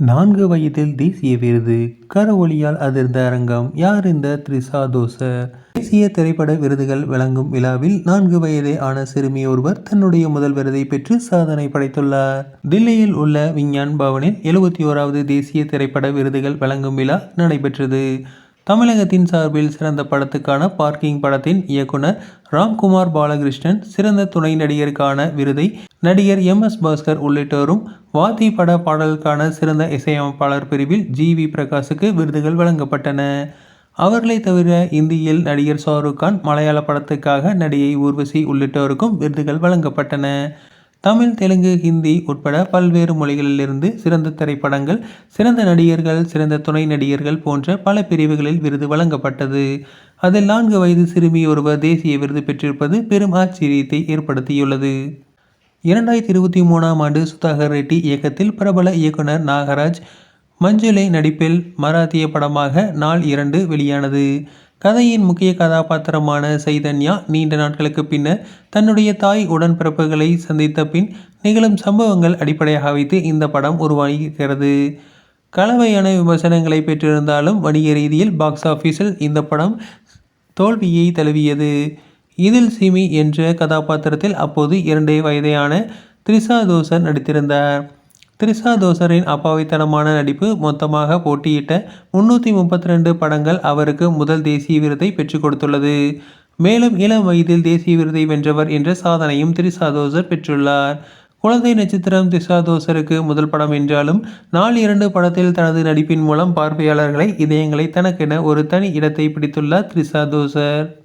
நான்கு வயதில் தேசிய விருது. கரவொலியால் அதிர்ந்த அரங்கம். யார் இந்த த்ரிஷா தோச தேசிய திரைப்பட விருதுகள் வழங்கும் விழாவில் நான்கு வயதே ஆன சிறுமி ஒருவர் தன்னுடைய முதல் விருதை பெற்று சாதனை படைத்துள்ளார். தில்லியில் உள்ள விஞ்ஞான் பவனில் எழுபத்தி ஓராவது தேசிய திரைப்பட விருதுகள் வழங்கும் விழா நடைபெற்றது. தமிழகத்தின் சார்பில் சிறந்த படத்துக்கான பார்க்கிங் படத்தின் இயக்குனர் ராம்குமார் பாலகிருஷ்ணன் சிறந்த துணை நடிகருக்கான விருதை நடிகர் எம். எஸ். பாஸ்கர் உள்ளிட்டோரும் வாத்தி பட பாடலுக்கான சிறந்த இசையமைப்பாளர் பிரிவில் ஜி. வி. பிரகாஷுக்கு விருதுகள் வழங்கப்பட்டன. அவர்களை தவிர இந்தியில் நடிகர் ஷாருக் கான் மலையாள படத்துக்காக நடிகை ஊர்வசி உள்ளிட்டோருக்கும் விருதுகள் வழங்கப்பட்டன. தமிழ் தெலுங்கு ஹிந்தி உட்பட பல்வேறு மொழிகளிலிருந்து சிறந்த திரைப்படங்கள் சிறந்த நடிகர்கள் சிறந்த துணை நடிகர்கள் போன்ற பல பிரிவுகளில் விருது வழங்கப்பட்டது. அதில் நான்கு வயது சிறுமி ஒருவர் தேசிய விருது பெற்றிருப்பது பெரும் ஆச்சரியத்தை ஏற்படுத்தியுள்ளது. இரண்டாயிரத்தி இருபத்தி மூணாம் ஆண்டு சுதாகர் ரெட்டி இயக்கத்தில் பிரபல இயக்குனர் நாகராஜ் மஞ்சுளை நடிப்பில் மராத்திய படமாக நாள் இரண்டு வெளியானது. கதையின் முக்கிய கதாபாத்திரமான சைதன்யா நீண்ட நாட்களுக்கு பின்னர் தன்னுடைய தாய் உடன்பிறப்புகளை சந்தித்த பின் நிகழும் சம்பவங்கள் அடிப்படையாக வைத்து இந்த படம் உருவாகிறது. கலவையான விமர்சனங்களை பெற்றிருந்தாலும் வணிக ரீதியில் பாக்ஸ் ஆஃபீஸில் இந்த படம் தோல்வியை தழுவியது. இதில் சிமி என்ற கதாபாத்திரத்தில் அப்போது இரண்டே வயதையான த்ரிஷா தோசன் நடித்திருந்தார். த்ரிஷா தோசரின் அப்பாவித்தனமான நடிப்பு மொத்தமாக போட்டியிட்ட முன்னூற்றி முப்பத்தி ரெண்டு படங்கள் அவருக்கு முதல் தேசிய விருதை பெற்றுக் கொடுத்துள்ளது. மேலும் இளம் வயதில் தேசிய விருதை வென்றவர் என்ற சாதனையும் த்ரிஷா தோசர் பெற்றுள்ளார். குழந்தை நட்சத்திரம் திஷா தோசருக்கு முதல் படம் என்றாலும் நாள் இரண்டு படத்தில் தனது நடிப்பின் மூலம் பார்வையாளர்களை இதயங்களை தனக்கென ஒரு தனி இடத்தை பிடித்துள்ளார் த்ரிஷா தோசர்.